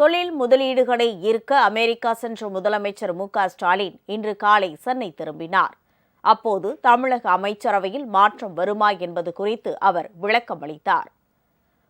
தொழில் முதலீடுகளை ஈர்க்க அமெரிக்கா சென்ற முதலமைச்சர் மு ஸ்டாலின் இன்று காலை சென்னை திரும்பினார். அப்போது தமிழக அமைச்சரவையில் மாற்றம் வருமா என்பது குறித்து அவர் விளக்கமளித்தார்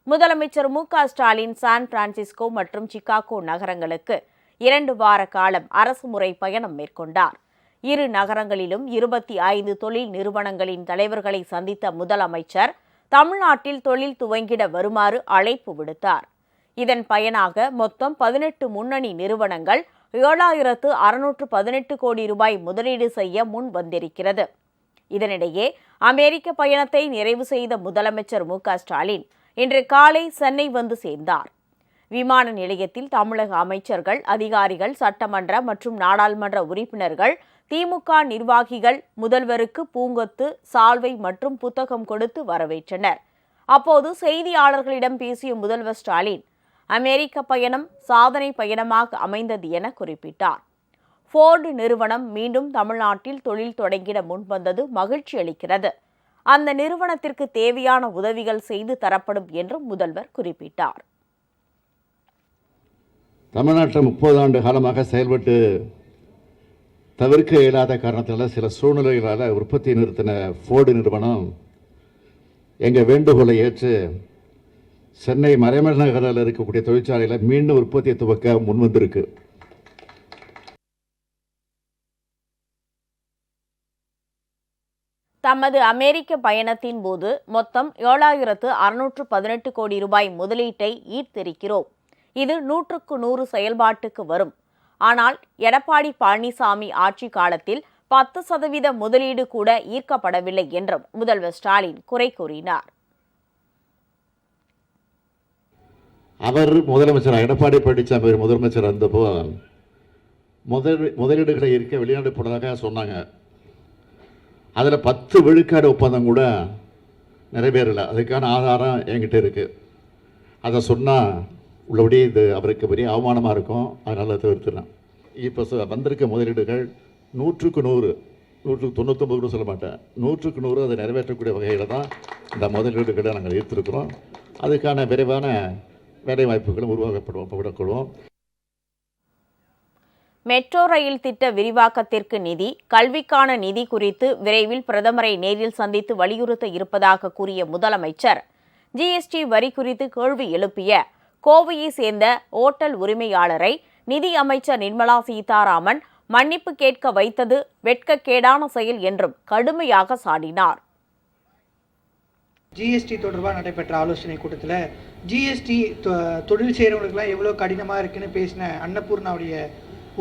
முதலமைச்சர் மு ஸ்டாலின் சான் பிரான்சிஸ்கோ மற்றும் சிகாகோ நகரங்களுக்கு இரண்டு வார காலம் அரசுமுறை பயணம் மேற்கொண்டார். இரு நகரங்களிலும் இருபத்தி ஐந்து தொழில் நிறுவனங்களின் தலைவர்களை சந்தித்த முதலமைச்சர் தமிழ்நாட்டில் தொழில் துவங்கிட வருமாறு அழைப்பு விடுத்தார். இதன் பயனாக மொத்தம் பதினெட்டு முன்னணி நிறுவனங்கள் ஏழாயிரத்து அறுநூற்று பதினெட்டு கோடி ரூபாய் முதலீடு செய்ய முன் வந்திருக்கிறது. இதனிடையே அமெரிக்க பயணத்தை நிறைவு செய்த முதலமைச்சர் மு ஸ்டாலின் இன்று காலை சென்னை வந்து சேர்ந்தார். விமான நிலையத்தில் தமிழக அமைச்சர்கள் அதிகாரிகள் சட்டமன்ற மற்றும் நாடாளுமன்ற உறுப்பினர்கள் திமுக நிர்வாகிகள் முதல்வருக்கு பூங்கொத்து சால்வை மற்றும் புத்தகம் கொடுத்து வரவேற்றனர். அப்போது செய்தியாளர்களிடம் பேசிய முதல்வர் ஸ்டாலின் அமெரிக்க பயணம் சாதனை பயணமாக அமைந்தது என குறிப்பிட்டார். ஃபோர்டு நிறுவனம் மீண்டும் தமிழ்நாட்டில் தொழில் தொடங்கிட முன்வந்தது மகிழ்ச்சி அளிக்கிறது. அந்த நிறுவனத்திற்கு தேவையான உதவிகள் செய்து தரப்படும் என்றும் முதல்வர் குறிப்பிட்டார். தமிழ்நாட்டில் முப்பது ஆண்டு காலமாக செயல்பட்டு தவிர்க்க இயலாத காரணத்தால் சில சூழ்நிலைகளால் உற்பத்தி நிறுத்தின ஃபோர்டு நிறுவனம் எங்கள் வேண்டுகோளை ஏற்று சென்னை மறைமல் நகரில் இருக்கக்கூடிய தொழிற்சாலையில் மீண்டும் உற்பத்தியை துவக்க முன்வந்திருக்கு தமது அமெரிக்க பயணத்தின் போது மொத்தம் ஏழாயிரத்து அறுநூற்று பதினெட்டு கோடி ரூபாய் முதலீட்டை ஈர்த்திருக்கிறோம். இது நூற்றுக்கு நூறு செயல்பாட்டுக்கு வரும். ஆனால் எடப்பாடி பழனிசாமி ஆட்சி காலத்தில் பத்து சதவீத முதலீடு கூட ஈர்க்கப்படவில்லை என்றும் முதல்வர் ஸ்டாலின் குறை கூறினார். அவர் முதலமைச்சர் எடப்பாடி பழனிசாமி அவர் முதலமைச்சர் இருந்தப்போ முதல் முதலீடுகளை இருக்க வெளிநாடு போனதாக சொன்னாங்க. அதில் பத்து விழுக்காடு ஒப்பந்தம் கூட நிறைவேறலை. அதுக்கான ஆதாரம் என்கிட்ட இருக்குது அதை சொன்னால் உள்ளபடி இது அவருக்கு பெரிய அவமானமாக இருக்கும். அதனால் தவிர்த்துறேன். இப்போ சொ- வந்திருக்க முதலீடுகள் நூற்றுக்கு நூறு நூற்றுக்கு தொண்ணூத்தொம்பது கூட சொல்ல மாட்டேன். நூற்றுக்கு நூறு அதை நிறைவேற்றக்கூடிய வகையில் தான் இந்த முதலீடுகளை நாங்கள் ஈர்த்திருக்கிறோம். அதுக்கான விரைவான வேலை வாய்ப்புகளும் உருவாக்கப்படும் விடக்கூடும் மெட்ரோ ரயில் திட்ட விரிவாக்கத்திற்கு நிதி கல்விக்கான நிதி குறித்து விரைவில் பிரதமரை நேரில் சந்தித்து வலியுறுத்த இருப்பதாக கூறிய முதலமைச்சர் ஜிஎஸ்டி வரி குறித்து கேள்வி எழுப்பிய கோவையை சேர்ந்த ஓட்டல் உரிமையாளரை நிதி அமைச்சர் நிர்மலா சீதாராமன் மன்னிப்பு கேட்க வைத்தது வெட்கக்கேடான செயல் என்றும் கடுமையாக சாடினார். ஜிஎஸ்டி தொடர்பாக நடைபெற்ற ஆலோசனை கூட்டத்தில் ஜிஎஸ்டி தொழில் செய்கிறவங்களுக்குலாம் எவ்வளோ கடினமாக இருக்குன்னு பேசின அன்னபூர்ணாவுடைய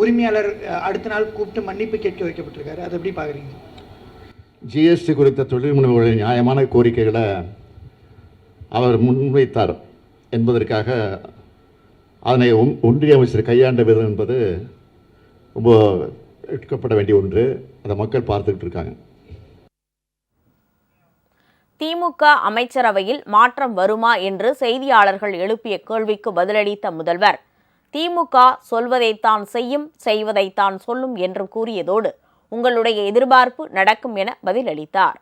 உரிமையாளர் அடுத்த நாள் கூப்பிட்டு மன்னிப்பு கேட்க வைக்கப்பட்டிருக்காரு. அதை எப்படி பார்க்குறீங்க ஜிஎஸ்டி குறித்த தொழில் முனைவோர்களின் நியாயமான கோரிக்கைகளை அவர் முன்வைத்தார் என்பதற்காக அதனை ஒன்றிய அமைச்சர் கையாண்ட விதம் என்பது ரொம்ப எடுக்கப்பட வேண்டிய ஒன்று. அதை மக்கள் பார்த்துக்கிட்டு இருக்காங்க. திமுக அமைச்சரவையில் மாற்றம் வருமா என்று செய்தியாளர்கள் எழுப்பிய கேள்விக்கு பதிலளித்த முதல்வர் திமுக சொல்வதைத்தான் செய்யும் செய்வதைத்தான் சொல்லும் என்று கூறியதோடு உங்களுடைய எதிர்பார்ப்பு நடக்கும் என பதிலளித்தார்.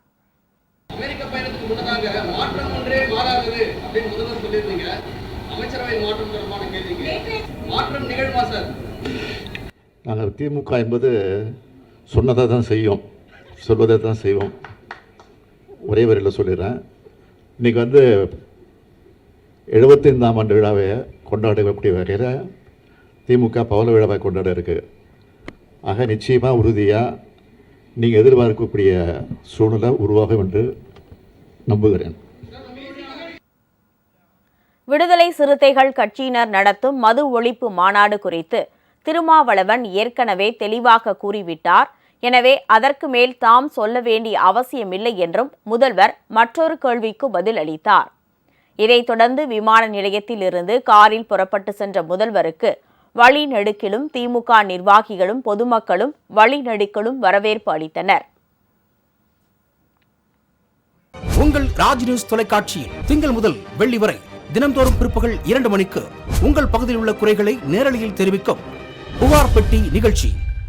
அமெரிக்க பயணத்துக்கு முன்னதாக மாற்றம் ஒன்றே மாறாதது அப்படின்னு முதல்வர் சொல்லியிருந்தீங்க. அமைச்சரவை மாற்றம் தொடர்பான கேள்விக்கு மாற்றம் நிகழ்மா சார்? நாங்கள் திமுக என்பது சொன்னதை தான் செய்யும் சொல்வதை தான் செய்வோம். ஒரே வரியில் சொல்லிடுறேன். இன்றைக்கி வந்து எழுபத்தைந்தாம் ஆண்டு விழாவை கொண்டாடக்கூடிய வகையில் திமுக பவள விழாவை கொண்டாட இருக்கு ஆக நிச்சயமாக உறுதியாக நீங்கள் எதிர்பார்க்கக்கூடிய சூழ்நிலை உருவாகும் என்று நம்புகிறேன். விடுதலை சிறுத்தைகள் கட்சியினர் நடத்தும் மது ஒழிப்பு மாநாடு குறித்து திருமாவளவன் ஏற்கனவே தெளிவாக கூறிவிட்டார். எனவே அதற்கு மேல் தாம் சொல்ல வேண்டிய அவசியமில்லை என்றும் முதல்வர் மற்றொரு கேள்விக்கு பதில் அளித்தார். இதைத் தொடர்ந்து விமான நிலையத்தில் இருந்து காரில் புறப்பட்டு சென்ற முதல்வருக்கு வழிநெடுக்கிலும் திமுக நிர்வாகிகளும் பொதுமக்களும் வழிநெடுக்கிலும் வரவேற்பு அளித்தனர். உங்கள் ராஜ் நியூஸ் தொலைக்காட்சியில் திங்கள் முதல் வெள்ளி வரை தினம்தோறும் பிற்பகல் இரண்டு மணிக்கு உங்கள் பகுதியில் உள்ள குறைகளை நேரலையில் தெரிவிக்கும் புகார் பெட்டி நிகழ்ச்சி.